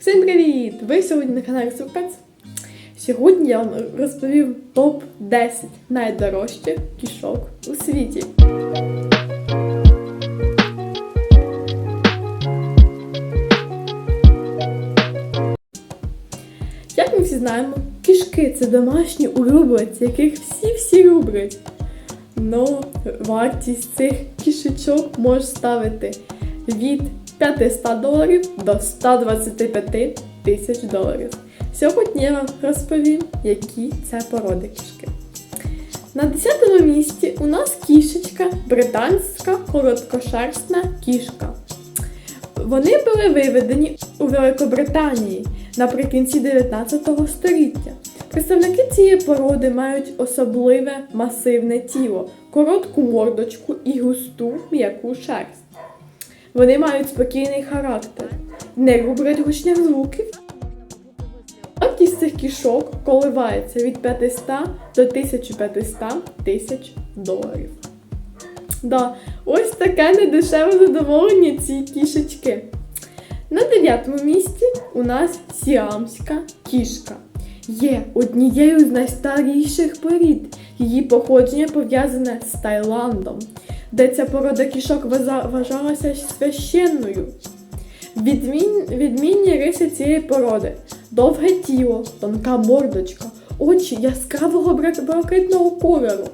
Всім привіт! Ви сьогодні на каналі Сурпец. Сьогодні я вам розповім топ-10 найдорожчих кішок у світі. Як ми всі знаємо, кішки це домашні улюбленці, яких всі-всі люблять. Ну, вартість цих кішечок може ставити від 500 доларів до 125 тисяч доларів. Сьогодні я вам розповім, які це породи кішки. На 10 місці у нас кішечка, британська короткошерстна кішка. Вони були виведені у Великобританії наприкінці 19 століття. Представники цієї породи мають особливе масивне тіло, коротку мордочку і густу м'яку шерсть. Вони мають спокійний характер, не люблять гучних звуків. Вартість цих кішок коливається від 500 до 1500 тисяч доларів. Да, ось таке недешеве задоволення ці кішечки. На дев'ятому місці у нас сіамська кішка. Є однією з найстаріших порід. Її походження пов'язане з Таїландом, де ця порода кішок вважалася священною. Відмін... Відмінні риси цієї породи: довге тіло, тонка мордочка, очі яскравого брак- блакитного кольору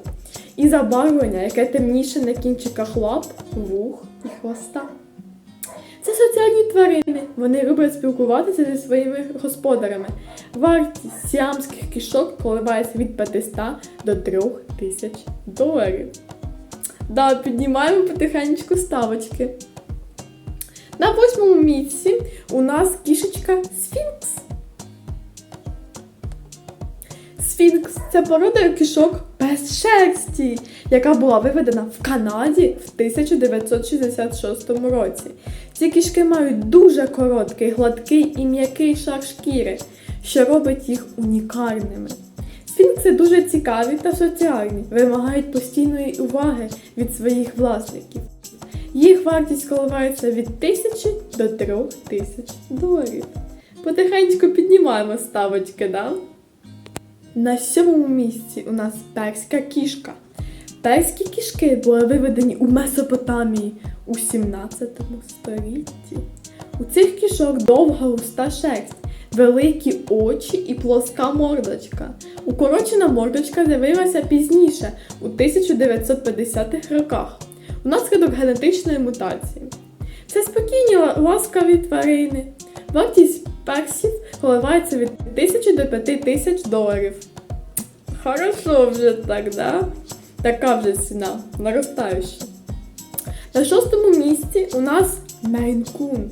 і забарвлення, яке темніше на кінчиках лап, вух і хвоста. Це соціальні тварини. Вони люблять спілкуватися зі своїми господарями. Вартість сіамських кішок коливається від 500 до 3000 доларів. Да, піднімаємо потихеньку ставочки. На восьмому місці у нас кішечка Сфінкс. Сфінкс це порода кішок без шерсті, яка була виведена в Канаді в 1966 році. Ці кішки мають дуже короткий, гладкий і м'який шар шкіри, що робить їх унікальними. Сфінкси дуже цікаві та соціальні, вимагають постійної уваги від своїх власників. Їх вартість коливається від 1000 до 3000 доларів. Потихеньку піднімаємо ставочки, да? На сьомому місці у нас перська кішка. Перські кішки були виведені у Месопотамії у 17 столітті. У цих кішок довга густа шерсть, великі очі і плоска мордочка. Укорочена мордочка з'явилася пізніше, у 1950-х роках, внаслідок генетичної мутації. Це спокійні ласкаві тварини. Вартість персів коливається від 1000 до 5000 доларів. Хорошо вже так, да? Така вже ціна, наростаюча. На шостому місці у нас Мейнкун.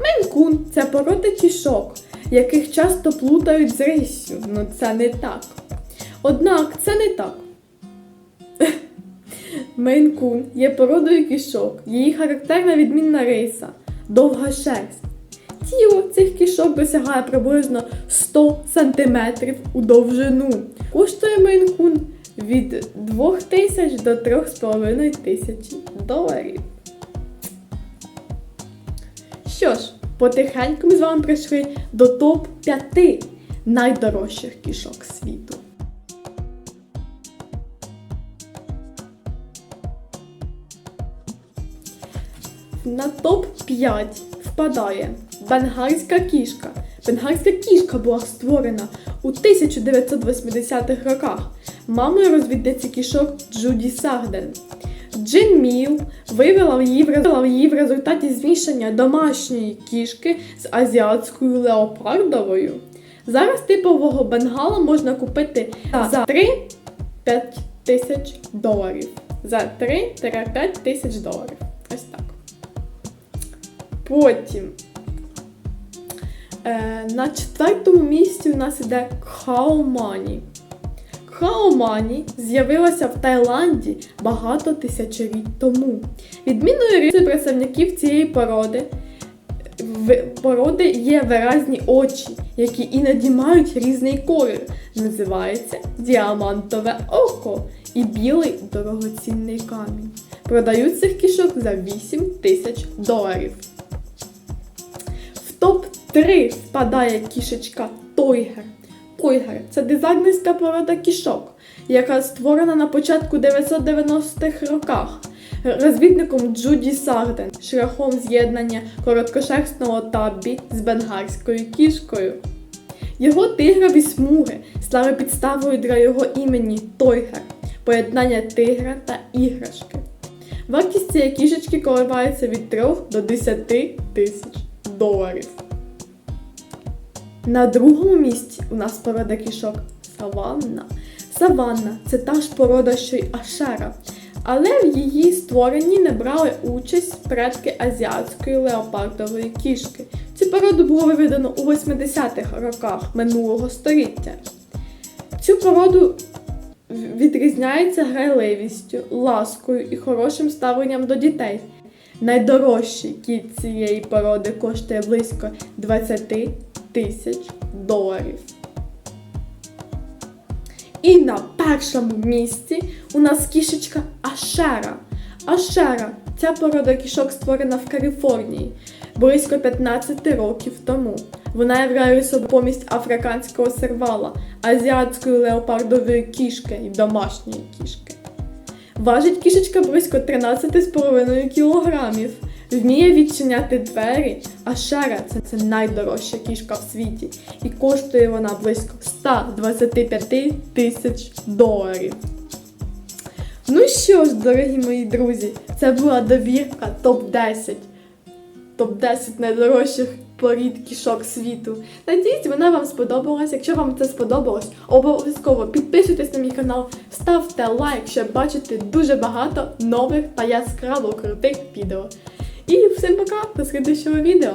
Мейнкун це порода кішок, яких часто плутають з риссю. Ну це не так. Однак це не так. Мейнкун є породою кішок, її характерна відмінна риса, довга шерсть. Тіло цих кішок досягає приблизно 100 см у довжину. Коштує мейнкун від 2000 до 3500 доларів. Що ж, потихеньку ми з вами прийшли до топ-5 найдорожчих кішок світу. На топ-5 впадає бенгальська кішка. Бенгальська кішка була створена у 1980-х роках мамою розвідниці кішок Джуді Сагден. Джин Міл вивела її, в- результаті змішання домашньої кішки з азіатською леопардовою. Зараз типового бенгала можна купити за 3-5 тисяч доларів. За 3-5 тисяч доларів. Ось так. Потім е, на четвертому місці у нас іде Хаомані. Хаомані з'явилася в Таїланді багато тисячоліть тому. Відмінною рисою представників цієї породи в породи є виразні очі, які іноді мають різний колір. Називається діамантове око і білий дорогоцінний камінь. Продають цих кішок за 8 тисяч доларів. В топ три впадає кішечка Тойгер. Тойгер це дизайнерська порода кішок, яка створена на початку 990-х роках розвідником Джуді Сарден шляхом з'єднання короткошерстного таббі з бенгальською кішкою. Його тигрові смуги стали підставою для його імені Тойгер, поєднання тигра та іграшки. Вартість цієї кішечки коливається від 3 до 10 тисяч доларів. На другому місці у нас порода кішок Саванна. Саванна це та ж порода, що й Ашера, але в її створенні не брали участь предки азіатської леопардової кішки. Цю породу було виведено у 80-х роках минулого століття. Цю породу відрізняється грайливістю, ласкою і хорошим ставленням до дітей. Найдорожчий кіт цієї породи коштує близько 20 тисяч доларів. І на першому місці у нас кішечка Ашера. Ашера ця порода кішок створена в Каліфорнії близько 15 років тому. Вона являє собою помість африканського сервала, азіатської леопардової кішки і домашньої кішки. Важить кішечка близько 13,5 кілограмів. Вміє відчиняти двері, а шера це, це найдорожча кішка в світі. І коштує вона близько 125 тисяч доларів. Ну що ж, дорогі мої друзі, це була довірка топ-10. Топ-10 найдорожчих порід кішок світу. Надіюсь, вона вам сподобалась. Якщо вам це сподобалось, обов'язково підписуйтесь на мій канал, ставте лайк, щоб бачити дуже багато нових та яскраво крутих відео. І всім пока до слідчого відео!